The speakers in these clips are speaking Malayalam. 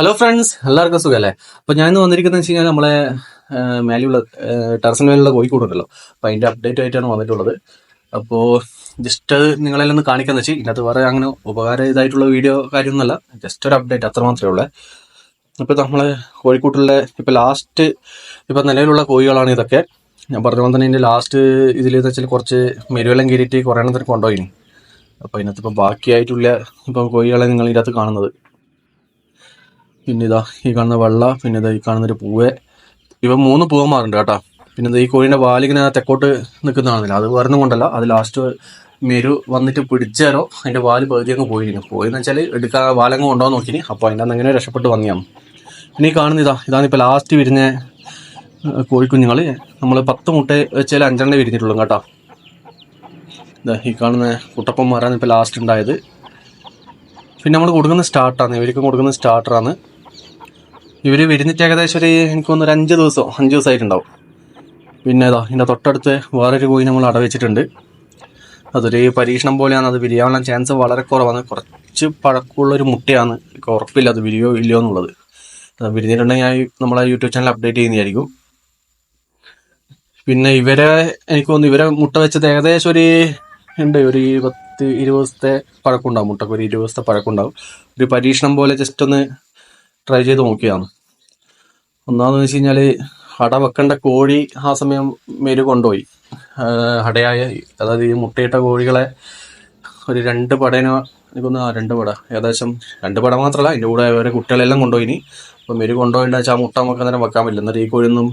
ഹലോ ഫ്രണ്ട്സ് എല്ലാവർക്കും സുഖമല്ലേ അപ്പോൾ ഞാൻ ഇന്ന് വന്നിരിക്കുന്നത് വെച്ച് കഴിഞ്ഞാൽ നമ്മളെ മേലെയുള്ള ടെറസിന് മേലുള്ള കോഴിക്കോട് ഉണ്ടല്ലോ അപ്പോൾ അതിന്റെ അപ്ഡേറ്റ് ആയിട്ടാണ് വന്നിട്ടുള്ളത്. അപ്പോൾ ജസ്റ്റ് നിങ്ങളെല്ലാം ഒന്ന് കാണിക്കാന്ന് വെച്ചാൽ ഇതിനകത്ത് വേറെ അങ്ങനെ ഉപകാര ഇതായിട്ടുള്ള വീഡിയോ കാര്യമൊന്നുമല്ല. ജസ്റ്റ് ഒരു അപ്ഡേറ്റ് അത്ര മാത്രമേ ഉള്ളൂ. ഇപ്പോൾ നമ്മൾ കോഴിക്കോട്ടുള്ള ഇപ്പോൾ ലാസ്റ്റ് ഇപ്പോൾ നിലവിലുള്ള കോഴികളാണ് ഇതൊക്കെ. ഞാൻ പറഞ്ഞ പോലെ തന്നെ ഇതിന്റെ ലാസ്റ്റ് ഇതിൽ വെച്ചാൽ കുറച്ച് മെരുവെല്ലാം കയറിയിട്ട് കുറേ എണ്ണത്തിന് കൊണ്ടുപോയിനി. അപ്പോൾ അതിനകത്ത് ഇപ്പോൾ ബാക്കിയായിട്ടുള്ള ഇപ്പോൾ കോഴികളെ നിങ്ങൾ ഇതിനകത്ത് കാണുന്നത്. പിന്നെ ഇതാ ഈ കാണുന്ന വെള്ള പിന്നെ ഇതാ ഈ കാണുന്ന ഒരു പൂവ്. ഇവ മൂന്ന് പൂവന്മാരുണ്ട് കേട്ടോ. പിന്നെ ഈ കോഴിന്റെ വാലിങ്ങനെ തെക്കോട്ട് നിൽക്കുന്നതാണെന്നില്ല അത് വരുന്ന കൊണ്ടല്ല. അത് ലാസ്റ്റ് മെരു വന്നിട്ട് പിടിച്ചാലോ അതിന്റെ വാൽ പകുതി അങ്ങ് പോയിരുന്നു പോയെന്ന് വെച്ചാൽ എടുക്കാൻ വാലങ്ങ് കൊണ്ടുപോകാൻ നോക്കി അപ്പോൾ അതിന്റെ അന്ന് അങ്ങനെ രക്ഷപ്പെട്ട് വന്നിയാണ് പിന്നെ ഈ കാണുന്ന ഇതാ ഇതാണ് ഇപ്പോൾ ലാസ്റ്റ് വിരിഞ്ഞ കോഴിക്കുഞ്ഞുങ്ങൾ നമ്മൾ പത്ത് മുട്ട വെച്ചാൽ അഞ്ചെണ്ണേ വിരിഞ്ഞിട്ടുള്ളൂ കേട്ടോ. ഇതാ ഈ കാണുന്ന കുട്ടപ്പന്മാരാണ് ഇപ്പോൾ ലാസ്റ്റ് ഉണ്ടായത്. പിന്നെ നമ്മൾ കൊടുക്കുന്ന സ്റ്റാർട്ടാണ് ഇവർക്കും കൊടുക്കുന്ന സ്റ്റാർട്ടറാണ് ഇവർ വിരുന്നിട്ട് ഏകദേശം ഒരു എനിക്ക് തോന്നുന്നു ഒരു അഞ്ച് ദിവസം അഞ്ച് ദിവസമായിട്ടുണ്ടാവും. പിന്നെ ഇതാ ഇതിന്റെ തൊട്ടടുത്ത് വേറൊരു കോഴി നമ്മൾ അടവെച്ചിട്ടുണ്ട് അതൊരു പരീക്ഷണം പോലെയാണ്. അത് വിരിയാനുള്ള ചാൻസ് വളരെ കുറവാണ്. കുറച്ച് പഴക്കമുള്ളൊരു മുട്ടയാണ്. എനിക്ക് ഉറപ്പില്ല അത് വിരിയോ ഇല്ലയോ എന്നുള്ളത്. വിരിഞ്ഞിട്ടുണ്ടെങ്കിൽ ഞാൻ നമ്മളെ യൂട്യൂബ് ചാനൽ അപ്ഡേറ്റ് ചെയ്യുന്നതായിരിക്കും. പിന്നെ ഇവരെ എനിക്ക് തോന്നുന്നു ഇവരെ മുട്ട വെച്ചത് ഏകദേശം ഒരു ഉണ്ട്. ഒരു പത്ത് ഇരുപത് ദിവസത്തെ പഴക്കമുണ്ടാവും മുട്ടക്ക്. ഒരു ഇരുപത് ദിവസത്തെ പഴക്കമുണ്ടാവും. ഒരു പരീക്ഷണം പോലെ ജസ്റ്റ് ഒന്ന് ട്രൈ ചെയ്ത് നോക്കിയതാണ്. ഒന്നാമെന്ന് വെച്ച് കഴിഞ്ഞാൽ അട വെക്കേണ്ട കോഴി ആ സമയം മേര് കൊണ്ടുപോയി. അടയായ അതായത് ഈ മുട്ടയിട്ട കോഴികളെ ഒരു രണ്ട് പടേനോ എനിക്കൊന്ന് ആ രണ്ട് പട ഏകദേശം രണ്ട് പട മാത്രമല്ല അതിന്റെ കൂടെ വേറെ കുട്ടികളെല്ലാം കൊണ്ടുപോയി ഇനി. അപ്പോൾ മെരു കൊണ്ടുപോയിട്ട് വെച്ചാൽ ആ മുട്ട നമുക്ക് അന്നേരം വെക്കാൻ പറ്റില്ല. എന്നിട്ട് ഈ കോഴിയൊന്നും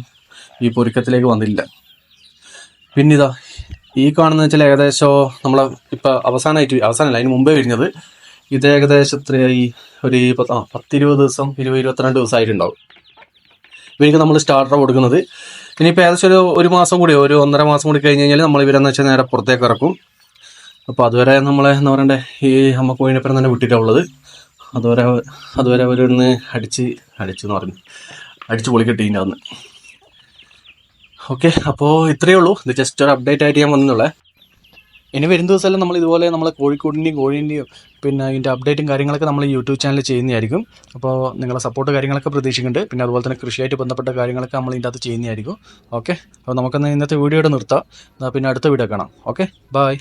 ഈ പൊരുക്കത്തിലേക്ക് വന്നില്ല. പിന്നെ ഇതാ ഈ കാണുന്ന വെച്ചാൽ ഏകദേശം നമ്മളെ ഇപ്പം അവസാനമായിട്ട് അവസാനമല്ല അതിന് മുമ്പേ വരുന്നത് ഇത് ഏകദേശം എത്രയായി? ഒരു പത്ത് ആ പത്തിരുപത് ദിവസം ഇരുപത് ഇരുപത്തിരണ്ട് ദിവസമായിട്ടുണ്ടാവും. ഇവർക്ക് നമ്മൾ സ്റ്റാർട്ടർ കൊടുക്കുന്നത്. ഇനിയിപ്പോൾ ഏകദേശം ഒരു ഒരു മാസം കൂടി ഒരു ഒന്നര മാസം കൂടി കഴിഞ്ഞ് കഴിഞ്ഞാൽ നമ്മൾ ഇവരെന്ന് വെച്ചാൽ നേരെ പുറത്തേക്ക് ഇറക്കും. അപ്പോൾ അതുവരെ നമ്മളെ എന്താ പറയണ്ടേ ഈ അമ്മ കോഴിനെപ്പറം തന്നെ വിട്ടിട്ടുള്ളത് അതുവരെ അതുവരെ അതുവരെ ഇന്ന് അടിച്ച് എന്ന് പറഞ്ഞു. അടിച്ച് പൊളി അന്ന് ഓക്കെ അപ്പോൾ ഇത്രയേ ഉള്ളൂ. ഇത് ജസ്റ്റ് ഒരു അപ്ഡേറ്റ് ആയിട്ട് ഞാൻ വന്നുള്ളേ ഇനി വരും ദിവസമെല്ലാം നമ്മൾ ഇതുപോലെ നമ്മൾ കോഴിക്കോടിന്റെയും കോഴീന്റെയും പിന്നെ അതിന്റെ അപ്ഡേറ്റും കാര്യങ്ങളൊക്കെ നമ്മൾ യൂട്യൂബ് ചാനൽ ചെയ്യുന്നതായിരിക്കും. അപ്പോൾ നിങ്ങളെ സപ്പോർട്ട് കാര്യങ്ങളൊക്കെ പ്രതീക്ഷിക്കുന്നുണ്ട്. പിന്നെ അതുപോലെ തന്നെ കൃഷിയായിട്ട് ബന്ധപ്പെട്ട കാര്യങ്ങളൊക്കെ നമ്മൾ ഇതിന്റെ അകത്ത് ചെയ്യുന്നതായിരിക്കും. ഓക്കെ അപ്പോൾ നമുക്കൊന്ന് ഇന്നത്തെ വീഡിയോയുടെ നിർത്താം. പിന്നെ അടുത്ത വീഡിയോ കാണാം. Okay bye